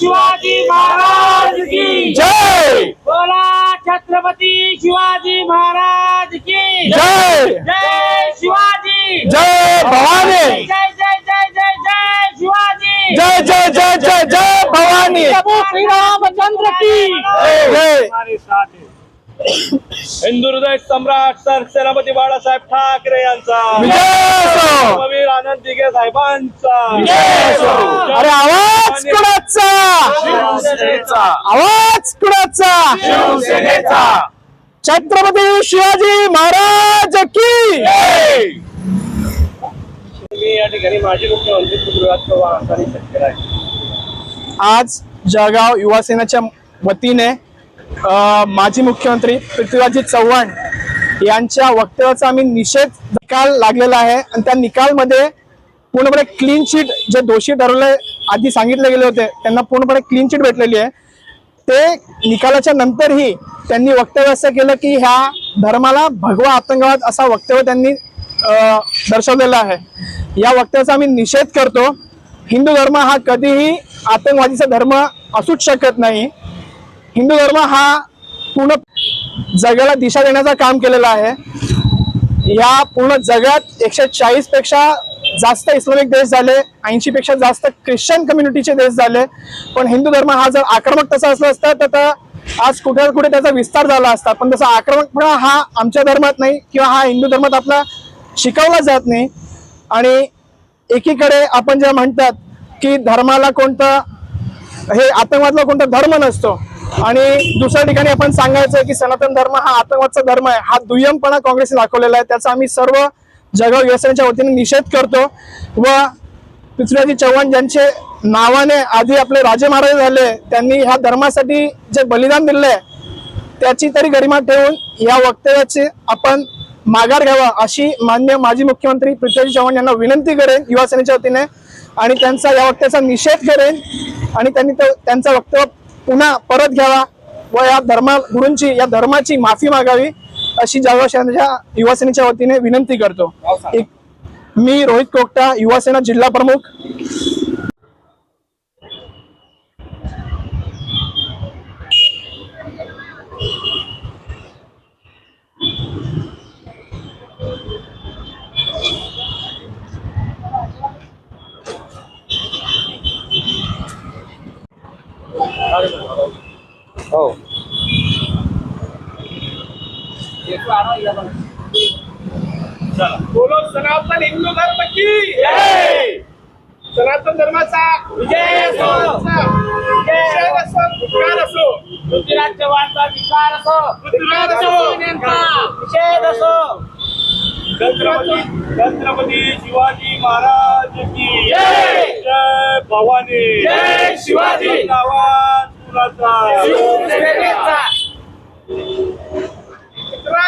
शिवाजी महाराज की जय बोला छत्रपती शिवाजी महाराज की जय जय शिवाजी जय भवानी जय जय जय जय जय शिवाजी जय जय जय जय जय भवानी प्रभू श्री रामचंद्र की जय हिंदू हृदय सम्राट सर सेनापती बाळासाहेब ठाकरे यांचा. धर्मवीर आनंद दिघे साहेबांचा. अरे आवाज कुणाचा? आवाज कुणाचा? छत्रपती शिवाजी महाराज की मी या ठिकाणी माजी मुख्यमंत्री पृथ्वीराज चव्हाण यांनी शेतकरी आहे. आज जळगाव युवा सेनेच्या वतीने माजी मुख्यमंत्री पृथ्वीराजी चव्हाण यांच्या वक्तव्याचा आम्ही निषेध निकाल लागलेला आहे. आणि त्या निकालमध्ये पूर्णपणे क्लीन चिट जे दोषी ठरवले आधी सांगितले गेले होते त्यांना पूर्णपणे क्लीन चिट भेटलेली आहे. ते निकालाच्या नंतरही त्यांनी वक्तव्य असं केलं की ह्या धर्माला भगवा आतंकवाद असा वक्तव्य त्यांनी दर्शवलेला आहे. या वक्तव्याचा आम्ही निषेध करतो. हिंदू धर्म हा कधीही आतंकवादीचा धर्म असूच शकत नाही. हिंदू धर्म हा पूर्ण जगाला दिशा देण्याचं काम केलेलं आहे. या पूर्ण जगात एकशे चाळीसपेक्षा जास्त इस्लामिक देश झाले ऐंशी पेक्षा जास्त ख्रिश्चन कम्युनिटीचे देश झाले. पण हिंदू धर्म हा जर आक्रमक तसा असला असता तर आज कुठे कुठे त्याचा विस्तार झाला असता. पण तसा आक्रमकपणा हा आमच्या धर्मात नाही किंवा हा हिंदू धर्मात आपला शिकवला जात नाही. आणि एकीकडे आपण जे म्हणतात की धर्माला कोणतं हे आतंकवादला कोणता धर्म नसतो आणि दुसऱ्या ठिकाणी आपण सांगायचं की सनातन धर्म हा आतंकवादचा धर्म आहे. हा दुय्यमपणा काँग्रेसने दाखवलेला आहे. त्याचा आम्ही सर्व जळगाव युवसेनेच्या वतीने निषेध करतो. व पृथ्वीराजी चव्हाण ज्यांचे नावाने आधी आपले राजे महाराज झाले त्यांनी ह्या धर्मासाठी जे बलिदान दिले त्याची तरी गरिमा ठेवून या वक्तव्याचे आपण माघार घ्यावा अशी मान्य माजी मुख्यमंत्री पृथ्वीराज चव्हाण यांना विनंती करेन युवासेनेच्या वतीने. आणि त्यांचा या वक्तव्याचा निषेध करेन. आणि त्यांनी तो त्यांचा वक्तव्य पुन्हा परत घ्यावा व या धर्मा गुरूंची या धर्माची माफी मागावी अशी जळगाव युवासेनेच्या वतीने विनंती करतो. एक मी रोहित कोकटा युवासेना जिल्हा प्रमुख. हो. बोलो सनातन हिंदू धर्म की? सनातन धर्माचा विजय असो. विजय असो पृथ्वीराज चव्हाणचा विकार असो. पृथ्वीराज चव्हाण निषेध असो. छत्रपती छत्रपती शिवाजी महाराज की जय. भवानी. जय शिवाजी. पृथ्वीराज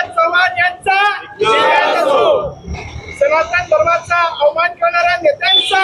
चव्हाण यांचा विजय असो सनातन धर्माचा अवमान करणाऱ्या नेत्यांचा